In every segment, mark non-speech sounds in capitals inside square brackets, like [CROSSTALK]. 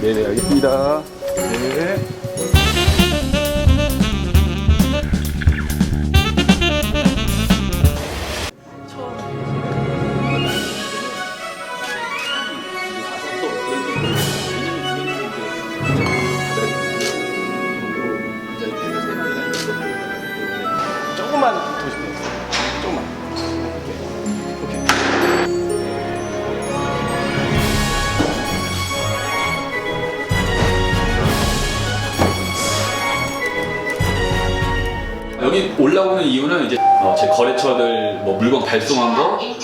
네네 알겠습니다. 네. 여기 올라오는 이유는 이제 어, 제 거래처들 뭐 물건 발송한 거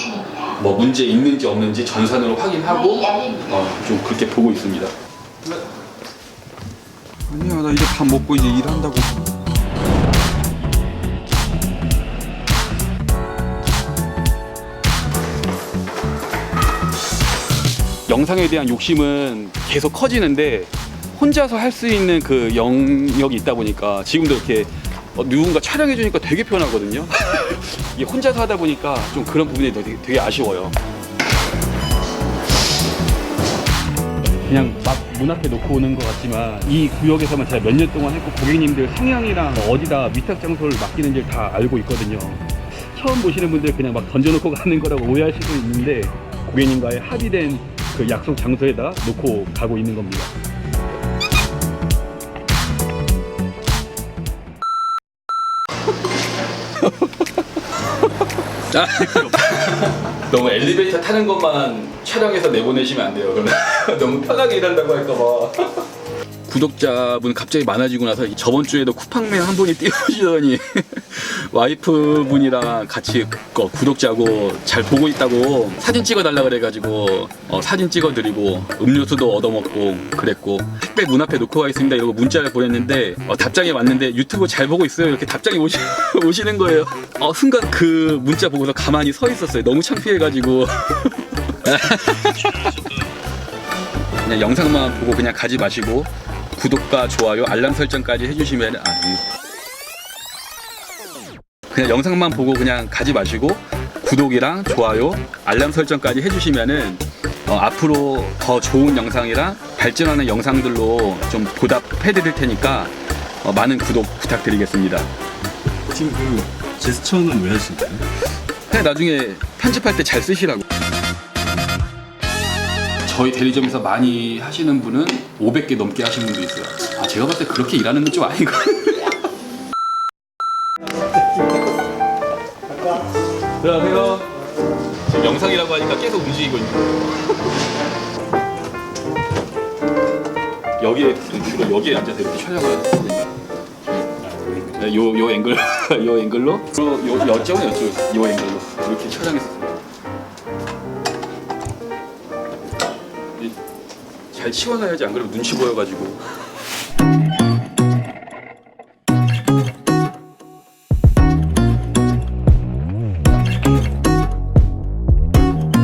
뭐 문제 있는지 없는지 전산으로 확인하고 어, 좀 그렇게 보고 있습니다. 아니야 나 이제 밥 먹고 이제 일한다고. 영상에 대한 욕심은 계속 커지는데 혼자서 할 수 있는 그 영역이 있다 보니까 지금도 이렇게 어, 누군가 촬영해 주니까 되게 편하거든요. [LAUGHS] 이게 혼자서 하다 보니까 좀 그런 부분이 되게, 되게 아쉬워요. 그냥 막 문 앞에 놓고 오는 것 같지만 이 구역에서만 제가 몇 년 동안 했고 고객님들 성향이랑 어디다 위탁 장소를 맡기는지 다 알고 있거든요. 처음 보시는 분들 그냥 막 던져놓고 [LAUGHS] 가는 거라고 오해하실 수 있는데 고객님과의 합의된 그 약속 장소에다 놓고 가고 있는 겁니다. [LAUGHS] 너무 엘리베이터 타는 것만 촬영해서 내보내시면 안 돼요. 그러면 [LAUGHS] 너무 편하게 일한다고 할까봐. 구독자분 갑자기 많아지고 나서 저번 주에도 쿠팡맨 한 분이 [LAUGHS] 띄워주더니 와이프 분이랑 같이 그 구독자고 잘 보고 있다고 사진 찍어달라 그래가지고 어, 사진 찍어드리고 음료수도 얻어먹고 그랬고 택배 문 앞에 놓고 가 있습니다 이러고 문자를 보냈는데 어, 답장이 왔는데 유튜브 잘 보고 있어요 이렇게 답장이 오시, [LAUGHS] 오시는 거예요. 어, 순간 그 문자 보고서 가만히 서 있었어요. 너무 창피해가지고. [LAUGHS] 그냥 영상만 보고 그냥 가지 마시고 구독과 좋아요, 알람 설정까지 해주시면 아, 음. 그냥 영상만 보고 그냥 가지 마시고 구독이랑 좋아요, 알람 설정까지 해주시면은 어, 앞으로 더 좋은 영상이랑 발전하는 영상들로 좀 보답해드릴 테니까 어, 많은 구독 부탁드리겠습니다. 지금 그 제스처는 왜 하시는 거예요? 그냥 나중에 편집할 때 잘 쓰시라고. 저희 대리점에서 많이 하시는 분은 500개 넘게 하시는 분도 있어요. 아, 제가 봤을 때 그렇게 일하는 건 좀 아니거든요. 안녕하세요. 지금 영상이라고 하니까 계속 움직이고 있는 거예요. 여기에 주로 여기에 앉아서 이렇게 촬영을 하거든요. 네, 요, 요 앵글, [LAUGHS] 요 앵글로, 요, 요, 여쪽은 여쪽, 요 앵글로 이렇게 촬영했어요. 잘 치워놔야지 안 그러면 눈치 보여가지고.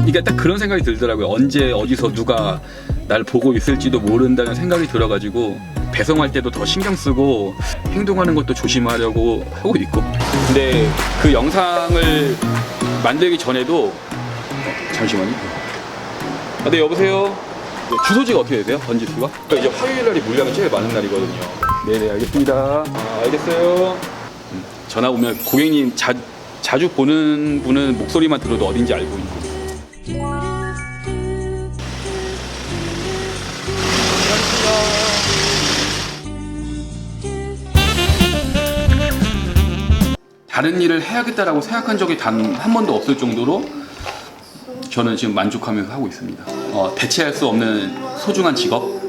이게 딱 그런 생각이 들더라고요. 언제 어디서 누가 날 보고 있을지도 모른다는 생각이 들어가지고 배송할 때도 더 신경 쓰고 행동하는 것도 조심하려고 하고 있고. 근데 그 영상을 만들기 전에도 어, 잠시만요. 아, 네 여보세요. 네, 주소지가 어떻게 되세요? 번지수가? 그러니까 이제 화요일 날이 물량이 제일 많은 날이거든요. 네네 알겠습니다. 아, 알겠어요. 음, 전화 오면 고객님 자, 자주 보는 분은 목소리만 들어도 어딘지 알고 있고. 다른 일을 해야겠다라고 생각한 적이 단 한 번도 없을 정도로 저는 지금 만족하면서 하고 있습니다. 어, 대체할 수 없는 소중한 직업,